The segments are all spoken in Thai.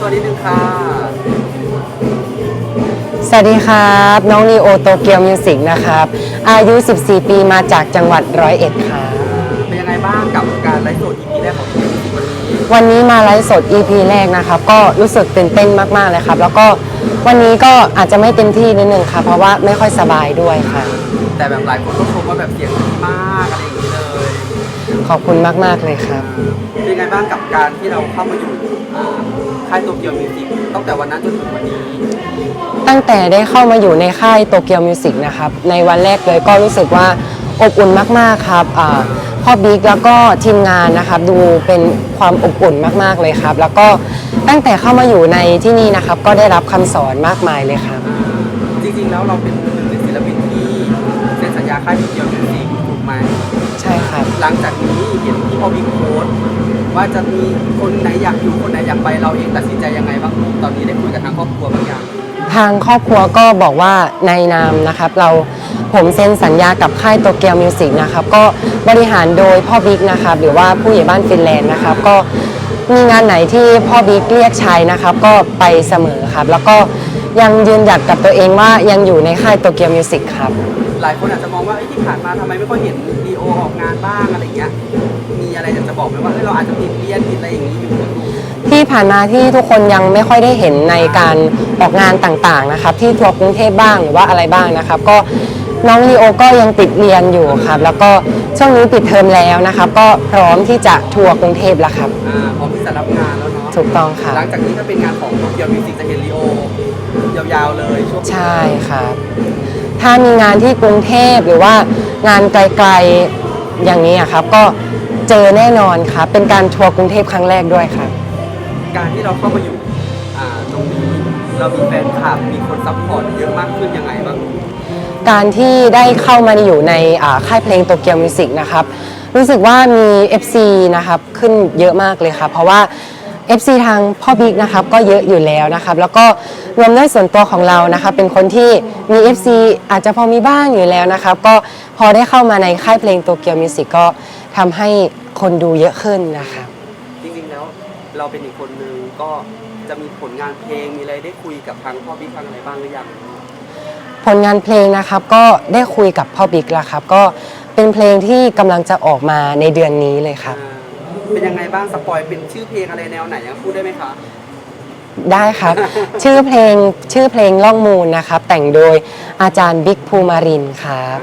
ตัวนิดนึงค่ะสวัสดีครับ น้องนีโอโตเกียวมิวสิกนะครับ อายุ 14 ปีมาจากจังหวัดร้อยเอ็ดครับ เป็นยังไงบ้างกับการไลฟ์สด EP แรกของพี่วันนี้วันนี้มาไลฟ์สด EP แรกนะครับ ก็รู้สึกตื่นเต้นมาก ๆ เลยครับ แล้วก็วันนี้ก็อาจจะไม่เต็มที่นิดนึงครับเพราะว่าไม่ค่อยสบายด้วยค่ะ แต่แบบหลายคนก็ชมว่าแบบเสียงดีมากอะไรอย่างนี้เลยขอบคุณมาก ๆ เลยครับ เป็นยังไงบ้างกับการที่เราเข้ามาอยู่อ่าค่ายโตเกียวมิวสิกตั้งแต่วันนั้นจนถึงวันนี้ตั้งแต่ได้เข้ามาอยู่ในค่ายโตเกียวมิวสิกนะครับ ในวันแรกเลยก็รู้สึกว่าอบอุ่นมาก ๆ ครับอ่าพ่อบิ๊กแล้วก็ทีมงานนะครับ ดูเป็นความอบอุ่นมาก ๆ เลยครับ แล้วก็ตั้งแต่เข้ามาอยู่ในที่นี่นะครับ ก็ได้รับคำสอนมากมายเลยครับ จริงๆแล้วเราเป็น ค่ายโตเกียวมิวสิกถูกไหมใช่ครับ หลังจากนี้เห็นที่พ่อบิ๊กโพสต์ว่าจะมีคนไหนอยากอยู่คนไหนอยากไปเราเองตัดสินใจยังไงบ้างตอนนี้ได้คุยกับทางครอบครัวบางอย่างทางครอบครัวก็บอกว่าในนามนะครับ เราผมเซ็นสัญญากับค่ายโตเกียวมิวสิกนะครับก็บริหารโดยพ่อบิ๊กนะครับหรือว่าผู้ใหญ่บ้านฟินแลนด์นะครับก็มีงานไหนที่พ่อบิ๊กเรียกใช้นะครับ ก็ไปเสมอครับ แล้วก็ ยังยืนหยัดกับตัวเองว่ายังอยู่ในค่ายโตเกียวมิวสิกครับ หลายคนอาจจะมองว่าเอ้ยที่ผ่านมาทำไมไม่ค่อยเห็นดีโอออกงานบ้างอะไรเงี้ย มีอะไรอยากจะบอกไหมว่าเอ้ยเราอาจจะติดเรียนติดอะไรอย่างนี้อยู่ ที่ผ่านมาที่ทุกคนยังไม่ค่อยได้เห็นในการออกงานต่างๆนะครับ ที่ทัวร์กรุงเทพบ้างหรือว่าอะไรบ้างนะครับ ก็น้องลีโอก็ยังติดเรียนอยู่ครับ แล้วก็ช่วงนี้ปิดเทอมแล้วนะครับ ก็พร้อมที่จะทัวร์กรุงเทพแล้วครับ อ่าพร้อมที่จะรับงานแล้วเนาะถูกต้องค่ะหลังจากนี้ถ้าเป็นงานของโตเกียวมิวสิกจะเห็นลีโอ ยาวๆเลยช่วงใช่ครับถ้ามีงานที่กรุงเทพหรือว่างานไกลๆอย่างนี้อะครับ ก็เจอแน่นอนครับเป็นการทัวร์กรุงเทพครั้งแรกด้วยครับการที่เราเข้ามาอยู่อ่าตรงนี้เรามีแฟนคลับมีคนซัพพอร์ตเยอะมากขึ้นยังไงบ้างการที่ได้เข้ามาอยู่ในอ่าค่ายเพลงโตเกียวมิวสิกนะครับ รู้สึกว่ามี FC นะครับขึ้นเยอะมากเลยครับเพราะว่า FC ทางพ่อบิ๊กนะครับก็เยอะอยู่แล้วนะครับ แล้วก็รวมด้วยส่วนตัวของเรานะครับเป็นคนที่มี FC อาจจะพอมีบ้างอยู่แล้วนะครับ ก็พอได้เข้ามาในค่ายเพลงโตเกียวมิวสิกก็ทำให้คนดูเยอะขึ้นนะครับ จริงๆแล้วเราเป็นอีกคนนึงก็จะมีผลงานเพลงมีอะไรได้คุยกับทางพ่อบิ๊กทางอะไรบ้างหรือยังผลงานเพลงนะครับก็ได้คุยกับพ่อบิ๊กแล้วครับ ก็เป็นเพลงที่กำลังจะออกมาในเดือนนี้เลยครับ อ่า เป็นยังไงบ้างสปอยเป็นชื่อเพลงอะไรแนวไหนยังพูดได้ไหมคะ ได้ครับ ชื่อเพลงชื่อเพลงล่องมูลนะครับ แต่งโดยอาจารย์บิ๊กภูมารินทร์ครับ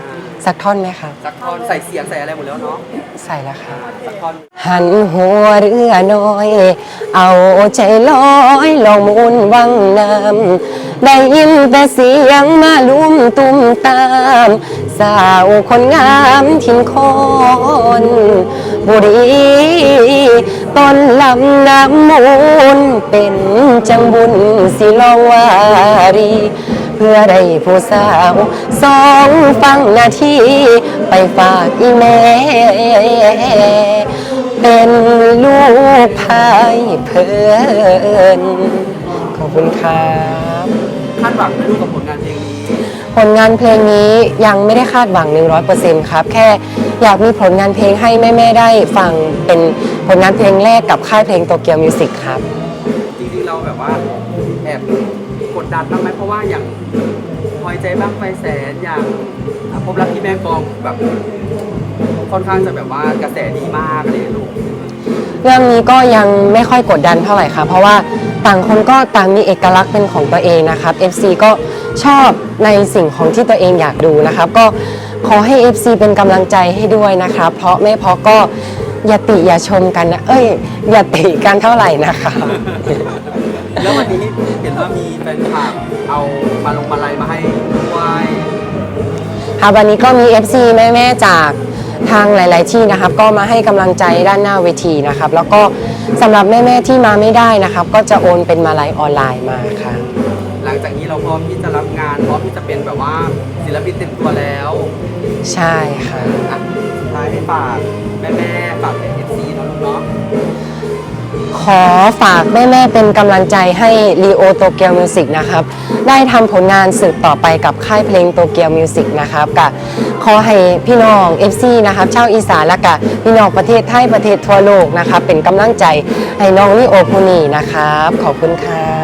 สักท่อนไหมครับ สักท่อนใส่เสียงใส่อะไรหมดแล้วเนาะใส่แล้วครับ สักท่อนหันหัวเรือน้อย เอาใจลอยลองมุนวังน้ำได้ยินแต่เสียงมาลุมตุ้มตาม สาวคนงามทิ้งคอนบุรีต้นลำน้ำมูลเป็นจังบุญสิลองวารี เพื่อได้ผู้สาวสองฟังนาทีไปฝากอีแม่เป็นลูกพายเพิ่นขอบคุณครับคาดหวังไม่รู้กับผลงานเพลงนี้ผลงานเพลงนี้ยังไม่ได้คาดหวัง 100%ครับ แค่อยากมีผลงานเพลงให้แม่ ๆ ได้ฟังเป็นผลงานเพลงแรกกับค่ายเพลงโตเกียวมิวสิกครับ จริงๆเราแบบว่าแอบก ดดันบ้างไหมเพราะว่าอย่างพอยใจบ้างไฟแสนอย่างพบรักที่แม่กองแบบค่อนข้างจะแบบว่ากระแสดีมากเลยลูกเรื่องนี้ก็ยังไม่ค่อยกดดันเท่าไหร่ค่ะ เพราะว่าต่างคนก็ต่างมีเอกลักษณ์เป็นของตัวเองนะครับ FC ก็ชอบในสิ่งของที่ตัวเองอยากดูนะครับ ก็ขอให้ FC เป็นกำลังใจให้ด้วยนะครับเพราะไม่เพราะก็อย่าติอย่าชมกันนะเอ้ยอย่าติกันเท่าไหร่นะคะ แล้ววันนี้เห็นว่ามีแฟนคลับเอามาลงมาลัยมาให้ด้วยค่ะวันนี้ก็มี FC แม่ๆจากทางหลาย ๆ ที่นะครับ ก็มาให้กำลังใจด้านหน้าเวทีนะครับ แล้วก็สำหรับแม่ ๆ ที่มาไม่ได้นะครับ ก็จะโอนเป็นมาลัยออนไลน์มาค่ะ หลังจากนี้เราพร้อมที่จะรับงานพร้อมที่จะเป็นแบบว่าศิลปินเต็มตัวแล้วใช่ค่ะ อะสุดท้ายให้ฝากแม่ๆฝากเป็นเอฟซีเนาะลูกเนาะ ขอฝากแม่ ๆ เป็นกำลังใจให้รีโอโตเกียวมิวสิกนะครับ ได้ทำผลงานสืบต่อไปกับค่ายเพลงโตเกียวมิวสิกนะครับกะขอให้พี่น้อง FC นะครับชาวอีสานและกะพี่น้องประเทศไทยประเทศทั่วโลกนะครับเป็นกำลังใจให้น้องลีโอคูนีนะครับ ขอบคุณค่ะ